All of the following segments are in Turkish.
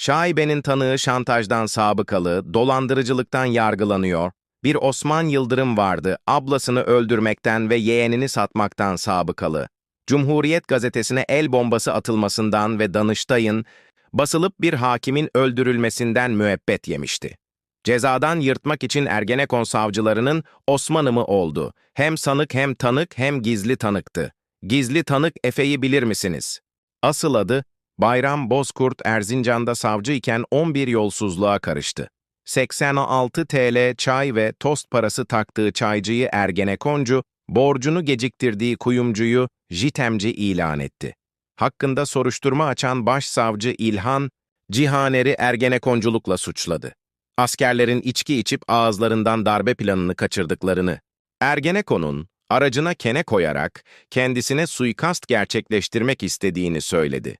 Şaibenin tanığı şantajdan sabıkalı, dolandırıcılıktan yargılanıyor. Bir Osman Yıldırım vardı, ablasını öldürmekten ve yeğenini satmaktan sabıkalı. Cumhuriyet gazetesine el bombası atılmasından ve Danıştay'ın basılıp bir hakimin öldürülmesinden müebbet yemişti. Cezadan yırtmak için Ergenekon savcılarının Osman'ı mı oldu? Hem sanık hem tanık hem gizli tanıktı. Gizli tanık Efe'yi bilir misiniz? Asıl adı Bayram Bozkurt Erzincan'da savcı iken 11 yolsuzluğa karıştı. 86 TL çay ve tost parası taktığı çaycıyı Ergenekoncu, borcunu geciktirdiği kuyumcuyu jitemci ilan etti. Hakkında soruşturma açan başsavcı İlhan, Cihaner'i Ergenekonculukla suçladı. Askerlerin içki içip ağızlarından darbe planını kaçırdıklarını, Ergenekon'un aracına kene koyarak kendisine suikast gerçekleştirmek istediğini söyledi.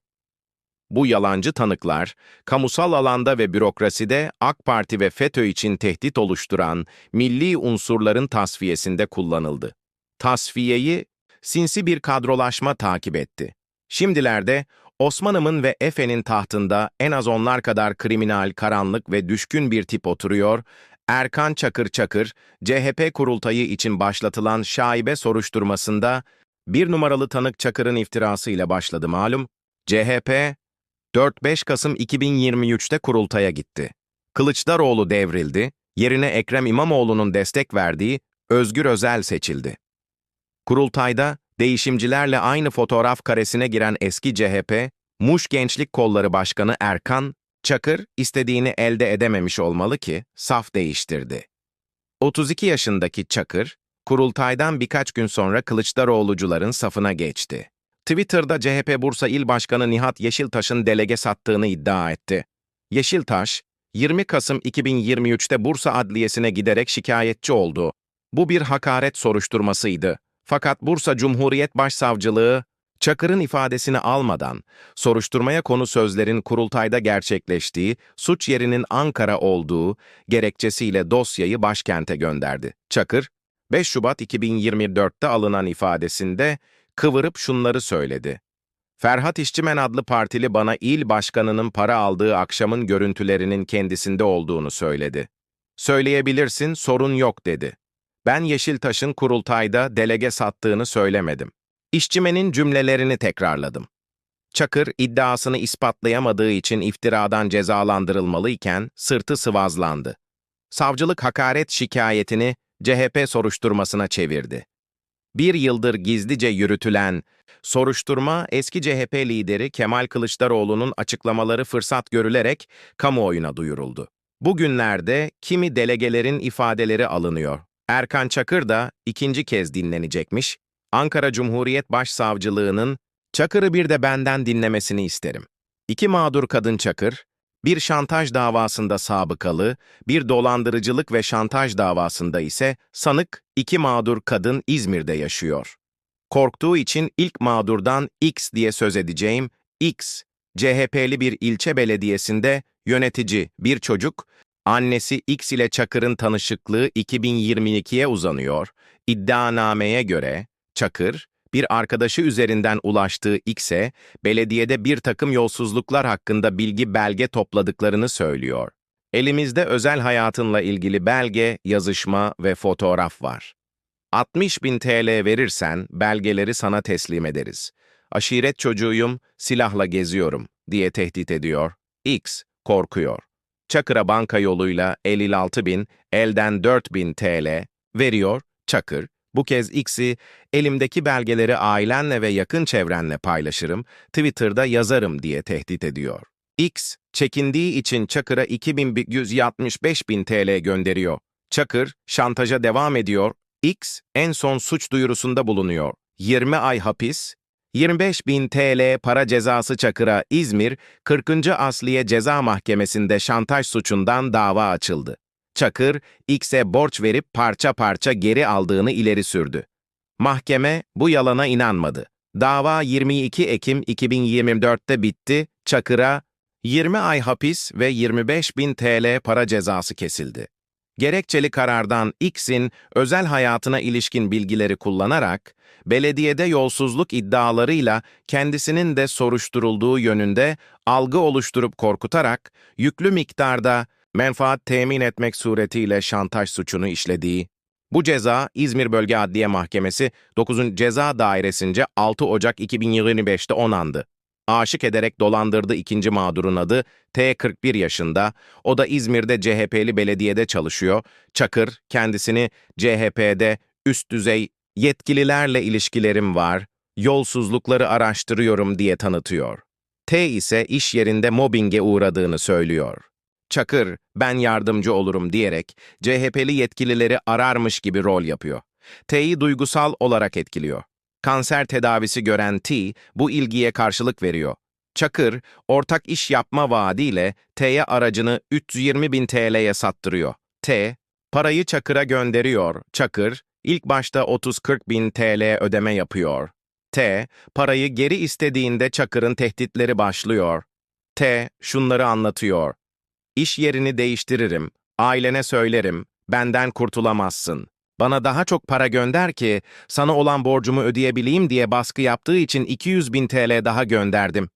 Bu yalancı tanıklar, kamusal alanda ve bürokraside AK Parti ve FETÖ için tehdit oluşturan milli unsurların tasfiyesinde kullanıldı. Tasfiyeyi sinsi bir kadrolaşma takip etti. Şimdilerde Osman'ımın ve Efe'nin tahtında en az onlar kadar kriminal, karanlık ve düşkün bir tip oturuyor, Erkan Çakır Çakır, CHP kurultayı için başlatılan şaibe soruşturmasında bir numaralı tanık Çakır'ın iftirasıyla başladı malum, CHP 4-5 Kasım 2023'te kurultaya gitti. Kılıçdaroğlu devrildi, yerine Ekrem İmamoğlu'nun destek verdiği Özgür Özel seçildi. Kurultayda değişimcilerle aynı fotoğraf karesine giren eski CHP, Muş Gençlik Kolları Başkanı Erkan, Çakır istediğini elde edememiş olmalı ki saf değiştirdi. 32 yaşındaki Çakır, kurultaydan birkaç gün sonra Kılıçdaroğlucuların safına geçti. Twitter'da CHP Bursa İl Başkanı Nihat Yeşiltaş'ın delege sattığını iddia etti. Yeşiltaş, 20 Kasım 2023'te Bursa Adliyesi'ne giderek şikayetçi oldu. Bu bir hakaret soruşturmasıydı. Fakat Bursa Cumhuriyet Başsavcılığı, Çakır'ın ifadesini almadan, soruşturmaya konu sözlerin kurultayda gerçekleştiği, suç yerinin Ankara olduğu gerekçesiyle dosyayı başkente gönderdi. Çakır, 5 Şubat 2024'te alınan ifadesinde kıvırıp şunları söyledi. Ferhat İşçimen adlı partili bana il başkanının para aldığı akşamın görüntülerinin kendisinde olduğunu söyledi. Söyleyebilirsin, sorun yok dedi. Ben Yeşiltaş'ın kurultayda delege sattığını söylemedim. İşçimenin cümlelerini tekrarladım. Çakır iddiasını ispatlayamadığı için iftiradan cezalandırılmalı iken sırtı sıvazlandı. Savcılık hakaret şikayetini CHP soruşturmasına çevirdi. Bir yıldır gizlice yürütülen soruşturma eski CHP lideri Kemal Kılıçdaroğlu'nun açıklamaları fırsat görülerek kamuoyuna duyuruldu. Bugünlerde kimi delegelerin ifadeleri alınıyor. Erkan Çakır da ikinci kez dinlenecekmiş. Ankara Cumhuriyet Başsavcılığı'nın Çakır'ı bir de benden dinlemesini isterim. İki mağdur kadın Çakır, bir şantaj davasında sabıkalı, bir dolandırıcılık ve şantaj davasında ise sanık iki mağdur kadın İzmir'de yaşıyor. Korktuğu için ilk mağdurdan X diye söz edeceğim, X, CHP'li bir ilçe belediyesinde yönetici bir çocuk, annesi X ile Çakır'ın tanışıklığı 2022'ye uzanıyor. İddianameye göre Çakır, bir arkadaşı üzerinden ulaştığı X'e, belediyede bir takım yolsuzluklar hakkında bilgi belge topladıklarını söylüyor. Elimizde özel hayatınla ilgili belge, yazışma ve fotoğraf var. 60 bin TL verirsen belgeleri sana teslim ederiz. Aşiret çocuğuyum, silahla geziyorum diye tehdit ediyor. X korkuyor. Çakır'a banka yoluyla 56 bin, elden 4 bin TL veriyor. Çakır, bu kez X'i elimdeki belgeleri ailenle ve yakın çevrenle paylaşırım, Twitter'da yazarım diye tehdit ediyor. X, çekindiği için Çakır'a 2165 bin TL gönderiyor. Çakır, şantaja devam ediyor. X, en son suç duyurusunda bulunuyor. 20 ay hapis, 25 bin TL para cezası Çakır'a İzmir 40. Asliye Ceza Mahkemesi'nde şantaj suçundan dava açıldı. Çakır, X'e borç verip parça parça geri aldığını ileri sürdü. Mahkeme bu yalana inanmadı. Dava 22 Ekim 2024'te bitti, Çakır'a 20 ay hapis ve 25 bin TL para cezası kesildi. Gerekçeli karardan X'in özel hayatına ilişkin bilgileri kullanarak, belediyede yolsuzluk iddialarıyla kendisinin de soruşturulduğu yönünde algı oluşturup korkutarak, yüklü miktarda menfaat temin etmek suretiyle şantaj suçunu işlediği, bu ceza İzmir Bölge Adliye Mahkemesi 9. Ceza Dairesi'nce 6 Ocak 2025'te onandı. Aşık ederek dolandırdı ikinci mağdurun adı T 41 yaşında. O da İzmir'de CHP'li belediyede çalışıyor. Çakır kendisini CHP'de üst düzey yetkililerle ilişkilerim var, yolsuzlukları araştırıyorum diye tanıtıyor. T ise iş yerinde mobbinge uğradığını söylüyor. Çakır, ben yardımcı olurum diyerek CHP'li yetkilileri ararmış gibi rol yapıyor. T'yi duygusal olarak etkiliyor. Kanser tedavisi gören T, bu ilgiye karşılık veriyor. Çakır, ortak iş yapma vaadiyle T'ye aracını 320 bin TL'ye sattırıyor. T, parayı Çakır'a gönderiyor. Çakır, ilk başta 30-40 bin TL ödeme yapıyor. T, parayı geri istediğinde Çakır'ın tehditleri başlıyor. T, şunları anlatıyor. İş yerini değiştiririm, ailene söylerim, benden kurtulamazsın. Bana daha çok para gönder ki sana olan borcumu ödeyebileyim diye baskı yaptığı için 200 bin TL daha gönderdim.